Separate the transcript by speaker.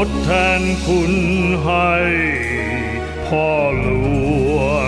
Speaker 1: ทด
Speaker 2: แทนคุณให้
Speaker 1: พ่อหลวง